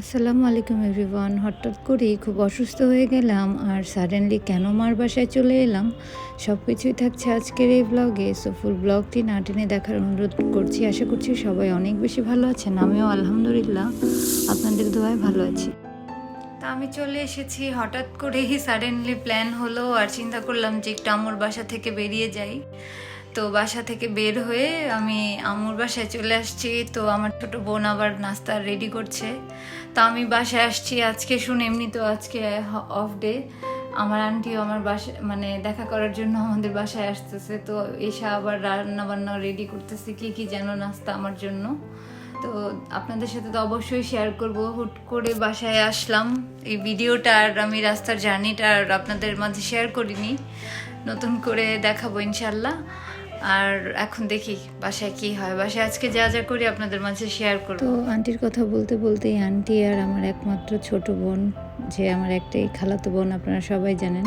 আসসালামু আলাইকুম এভরিওয়ান। হঠাৎ করেই খুব অসুস্থ হয়ে গেলাম আর সাডেনলি কেন মার বাসায় চলে এলাম? সব কিছুই থাকছে আজকের এই ব্লগে সো ফুল ব্লগটি না টেনে দেখার অনুরোধ করছি। আশা করছি সবাই অনেক বেশি ভালো আছেন। আমিও আলহামদুলিল্লাহ। আপনাদের দোয়ায় ভালো আছি। তা আমি চলে এসেছি। হঠাৎ করেই সাডেনলি প্ল্যান হলো আর চিন্তা করলাম যে একটু আমুর বাসা থেকে বেরিয়ে যাই। তো বাসা থেকে বের হয়ে আমি আমুর বাসায় চলে আসছি। তো আমার ছোট বোন আবার নাস্তা রেডি করছে। তো আমি বাসায় আসছি। আজকে শুনে, এমনি তো আজকে অফ ডে আমার আন্টিও আমার বাসা মানে দেখা করার জন্য আমাদের বাসায় আসতেছে। তো এসে আবার রান্না বান্না রেডি করতেছে। কি কি যেন নাস্তা আমার জন্য। তো আপনাদের সাথে তো অবশ্যই শেয়ার করব। হুট করে বাসায় আসলাম। এই ভিডিওটা আর আমি রাস্তার জার্নিটা আর আপনাদের মাঝে শেয়ার করিনি। নতুন করে দেখাবো ইনশাল্লাহ। আর এখন দেখি বাসায় কি হয়। বাসায় আজকে যা যা করি আপনাদের মাঝে শেয়ার করব। তো আন্টির কথা বলতে বলতেই আন্টি আর আমার একমাত্র ছোট বোন, যে আমার একটাই খালাতো বোন, আপনারা সবাই জানেন।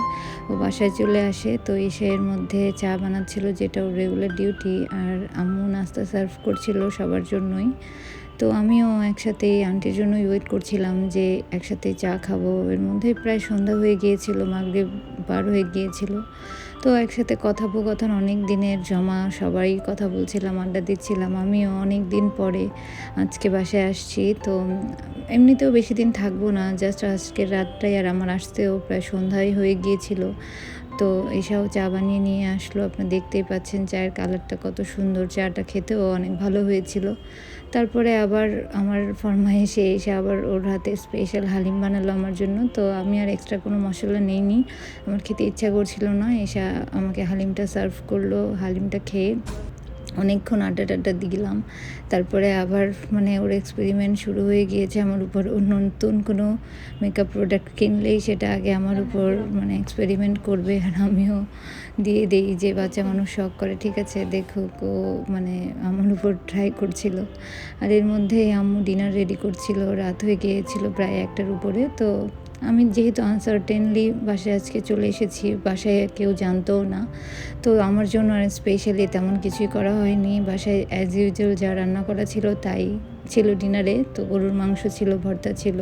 ও বাসায় চলে আসে, তো এর মধ্যে চা বানাচ্ছিল, যেটা ওর রেগুলার ডিউটি আর আম্মু নাস্তা সার্ভ করছিল সবার জন্যই। তো আমিও একসাথে আন্টির জন্যই ওয়েট করছিলাম যে একসাথে চা খাব। এর মধ্যে প্রায় সন্ধ্যা হয়ে গিয়েছিল মাগরে বার হয়ে গিয়েছিল। তো একসাথে কথোপকথন অনেক দিনের জমা, সবাই কথা বলছিলাম, আড্ডা দিচ্ছিলাম, আমিও অনেক দিন পরে আজকে বাসায় আসছি। তো এমনিতেও বেশি দিন থাকব না জাস্ট আজকের রাতটাই আর আমার আসতেও প্রায় সন্ধ্যায় হয়ে গিয়েছিল। তো এসাও চা বানিয়ে নিয়ে আসলো, আপনি দেখতেই পাচ্ছেন, চায়ের কালারটা কত সুন্দর, চাটা খেতেও অনেক ভালো হয়েছিল। তারপরে আবার আমার ফরমাইশে এসে আবার ওর হাতে স্পেশাল হালিম বানালো আমার জন্য। তো আমি আর এক্সট্রা কোনো মশলা নেইনি। আমার খেতে ইচ্ছা করছিল না, এসে আমাকে হালিমটা সার্ভ করল, হালিমটা খেয়ে। অনেকক্ষণ আড্ডা টাড্ডা দিলাম। তারপরে আবার মানে ওর এক্সপেরিমেন্ট শুরু হয়ে গিয়েছে আমার উপর। ও নতুন কোনো মেকআপ প্রোডাক্ট কিনলেই সেটা আগে আমার উপর মানে এক্সপেরিমেন্ট করবে আর আমিও দিয়ে দিই যে বাচ্চা মানুষ শখ করে, ঠিক আছে, দেখুক ও মানে আমার উপর ট্রাই করছিল। আর এর মধ্যেই আম্মু ডিনার রেডি করছিল, রাত হয়ে গিয়েছিল প্রায় একটার উপরে, তো আমি যেহেতু আনসার্টেনলি বাসায় আজকে চলে এসেছি, বাসায় কেউ জানতোও না। তো আমার জন্য আর স্পেশালি তেমন কিছুই করা হয়নি। বাসায় অ্যাজ ইউজুয়াল যা রান্না করা ছিল তাই ছিল ডিনারে তো গরুর মাংস ছিল, ভর্তা ছিল,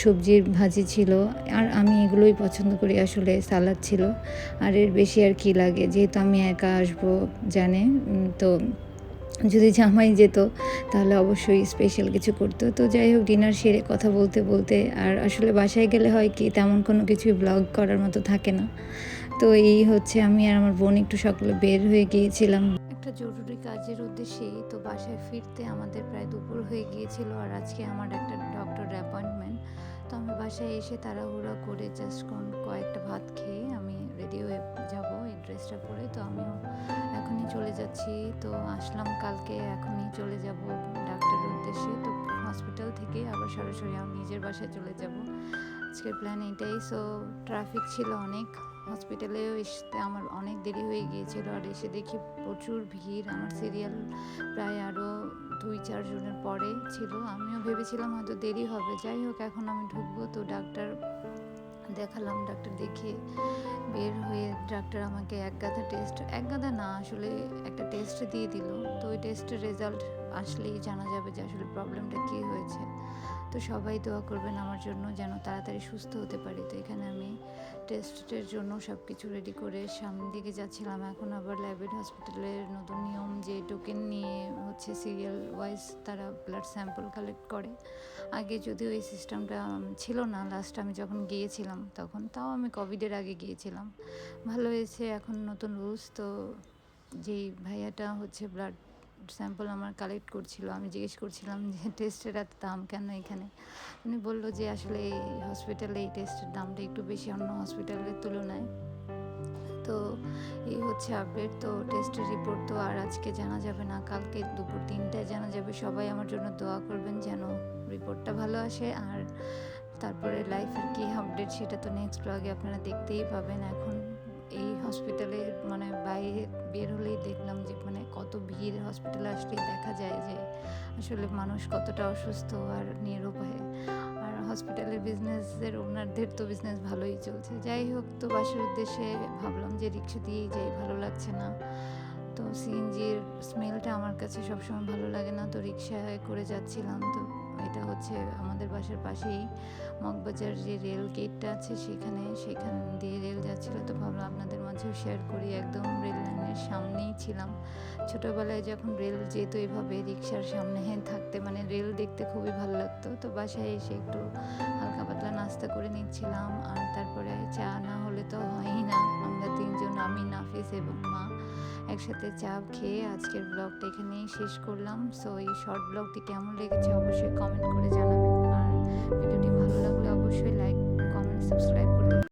সবজির ভাজি ছিল। আর আমি এগুলোই পছন্দ করি, আসলে সালাদ ছিল। আর এর বেশি আর কি লাগে, যেহেতু আমি একা আসব, জানে? তো যদি জামাই যেত, তাহলে অবশ্যই স্পেশাল কিছু করতো। তো যাই হোক ডিনার সেরে কথা বলতে বলতে আর আসলে বাসায় গেলে হয় কি, তেমন কোনো কিছু ব্লগ করার মতো থাকে না। তো এই হচ্ছে আমি আর আমার বোন একটু সকালে বের হয়ে গিয়েছিলাম। একটা জরুরি কাজের উদ্দেশ্যেই তো বাসায় ফিরতে আমাদের প্রায় দুপুর হয়ে গিয়েছিল আর আজকে আমার একটা ডক্টর অ্যাপয়েন্টমেন্ট তো আমি বাসায় এসে তাড়াহুড়া করে জাস্ট কয়েকটা ভাত খেয়ে আমি রেডি হয়ে যাব এই ড্রেসটা পরে। তো আমিও চলে যাচ্ছি। তো আসলাম কালকে, এখনই চলে যাব ডাক্তারের উদ্দেশ্যে। তো হসপিটাল থেকে আবার সরাসরি আমি নিজের বাসায় চলে যাব। আজকের প্ল্যান এটাই। সো ট্রাফিক ছিল অনেক। হসপিটালেও এসতে আমার অনেক দেরি হয়ে গিয়েছিল। আর এসে দেখি প্রচুর ভিড়। আমার সিরিয়াল প্রায় আরও দুই চারজনের পরে ছিল। আমিও ভেবেছিলাম হয়তো দেরি হবে। যাই হোক, এখন আমি ঢুকবো। তো ডাক্তার দেখালাম, ডাক্তার দেখিয়ে বের হয়ে ডাক্তার আমাকে এক গাদা টেস্ট এক গাদা না, আসলে একটা টেস্ট দিয়ে দিল। তো ওই টেস্টের রেজাল্ট আসলেই জানা যাবে যে আসলে প্রবলেমটা কী হয়েছে। তো সবাই দোয়া করবেন আমার জন্য যেন তাড়াতাড়ি সুস্থ হতে পারি। তো এখানে আমি টেস্টের জন্য সব কিছু রেডি করে সামনের দিকে যাচ্ছিলাম। এখন আবার ল্যাবেড হসপিটালের নতুন নিয়ম যে টোকেন নিয়ে হচ্ছে সিরিয়াল ওয়াইজ তারা ব্লাড স্যাম্পল কালেক্ট করে। আগে যদিও এই সিস্টেমটা ছিল না লাস্ট আমি যখন গিয়েছিলাম তখন, তাও আমি কোভিডের আগে গিয়েছিলাম। ভালো হয়েছে, এখন নতুন রুলস তো যেই ভাইয়াটা হচ্ছে ব্লাড স্যাম্পল আমার কালেক্ট করছিল, আমি জিজ্ঞেস করছিলাম যে, টেস্টের এত দাম কেন এখানে? উনি বলল যে, আসলে এই হসপিটালে এই টেস্টের দামটা একটু বেশি, অন্য হসপিটালের তুলনায়। তো এই হচ্ছে আপডেট তো টেস্টের রিপোর্ট তো আর আজকে জানা যাবে না, কালকে দুপুর তিনটায় জানা যাবে। সবাই আমার জন্য দোয়া করবেন যেন রিপোর্টটা ভালো আসে। আর তারপরে লাইফের কী আপডেট সেটা তো নেক্সট ব্লগে আপনারা দেখতেই পাবেন। এখন হসপিটালে মানে বাইরে বের হলেই দেখলাম যে মানে কত ভিড় হসপিটালে আসলেই দেখা যায় যে, আসলে মানুষ কতটা অসুস্থ আর নিরুপায়। আর হসপিটালের বিজনেসের ওনারদের তো বিজনেস ভালোই চলছে। যাই হোক, তো বাসার উদ্দেশ্যে ভাবলাম যে, রিক্সা দিয়েই যাই, ভালো লাগছে না। তো সিএনজির স্মেলটা আমার কাছে সবসময় ভালো লাগে না। তো রিক্সায় করে যাচ্ছিলাম, তো এটা হচ্ছে আমাদের বাসার পাশেই মগবাজার যে রেল গেটটা আছে সেখানে, সেখান দিয়ে রেল যাচ্ছিল। তো ভাবলাম আপনাদের মাঝেও শেয়ার করি। একদম রেল লাইনের সামনেই ছিলাম। ছোটোবেলায় যখন রেল যেত এইভাবে রিক্সার সামনে থাকতে মানে রেল দেখতে খুবই ভালো লাগতো। তো বাসায় এসে একটু হালকা পাতলা নাস্তা করে নিচ্ছিলাম। আর তারপরে চা না হলে তো হয়ই না। আমরা তিনজন, আমি, নাফিস এবং মা। একসাথে চা খেয়ে আজকের ব্লগটা এখানেই শেষ করলাম। সো এই শর্ট ব্লগটি কেমন লেগেছে অবশ্যই কমেন্ট করে জানাবেন। আর ভিডিওটি ভালো লাগলে অবশ্যই লাইক কমেন্ট সাবস্ক্রাইব